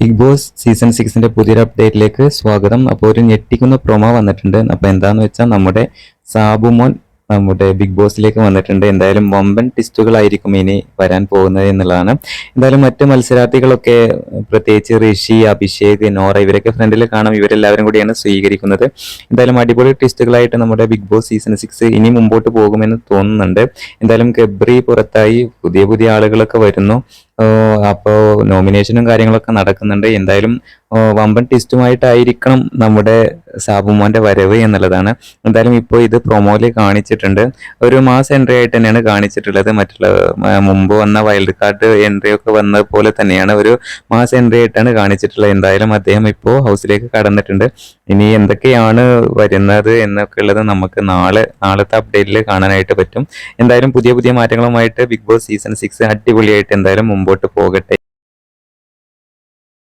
Big Boss season സിക്സിന്റെ പുതിയൊരു അപ്ഡേറ്റിലേക്ക് സ്വാഗതം. അപ്പോൾ ഒരു ഞെട്ടിക്കുന്ന പ്രൊമോ വന്നിട്ടുണ്ട്. അപ്പോൾ എന്താന്ന് വെച്ചാൽ നമ്മുടെ സാബുമോൻ നമ്മുടെ ബിഗ് ബോസിലേക്ക് വന്നിട്ടുണ്ട്. എന്തായാലും വമ്പൻ ടിസ്റ്റുകളായിരിക്കും ഇനി വരാൻ പോകുന്നത് എന്നുള്ളതാണ്. എന്തായാലും മറ്റ് മത്സരാർത്ഥികളൊക്കെ പ്രത്യേകിച്ച് ഋഷി അഭിഷേക് നോറ ഇവരൊക്കെ ഫ്രണ്ടിൽ കാണാം. ഇവരെല്ലാവരും കൂടിയാണ് സ്വീകരിക്കുന്നത്. എന്തായാലും അടിപൊളി ടിസ്റ്റുകളായിട്ട് നമ്മുടെ ബിഗ് ബോസ് സീസൺ സിക്സ് ഇനി മുമ്പോട്ട് പോകുമെന്ന് തോന്നുന്നുണ്ട്. എന്തായാലും ഗബ്രി പുറത്തായി പുതിയ പുതിയ ആളുകളൊക്കെ വരുന്നു. അപ്പോൾ നോമിനേഷനും കാര്യങ്ങളൊക്കെ നടക്കുന്നുണ്ട്. എന്തായാലും വമ്പൻ ടിസ്റ്റുമായിട്ടായിരിക്കണം നമ്മുടെ സാബുമോന്റെ വരവ് എന്നുള്ളതാണ്. എന്തായാലും ഇപ്പോൾ ഇത് പ്രൊമോയിൽ കാണിച്ചിട്ടുണ്ട്. ഒരു മാസ് എൻട്രി ആയിട്ട് തന്നെയാണ് കാണിച്ചിട്ടുള്ളത്. മറ്റുള്ള മുമ്പ് വന്ന വൈൽഡ് കാർഡ് എൻട്രി ഒക്കെ വന്നത് പോലെ തന്നെയാണ് ഒരു മാസ് എൻട്രി ആയിട്ടാണ് കാണിച്ചിട്ടുള്ളത്. എന്തായാലും അദ്ദേഹം ഇപ്പോൾ ഹൗസിലേക്ക് കടന്നിട്ടുണ്ട്. ഇനി എന്തൊക്കെയാണ് വരുന്നത് എന്നൊക്കെ ഉള്ളത് നമുക്ക് നാളെ നാളത്തെ അപ്ഡേറ്റിൽ കാണാനായിട്ട് പറ്റും. എന്തായാലും പുതിയ പുതിയ മാറ്റങ്ങളുമായിട്ട് ബിഗ് ബോസ് സീസൺ സിക്സ് അടിപൊളിയായിട്ട് എന്തായാലും മുമ്പോട്ട് പോകട്ടെ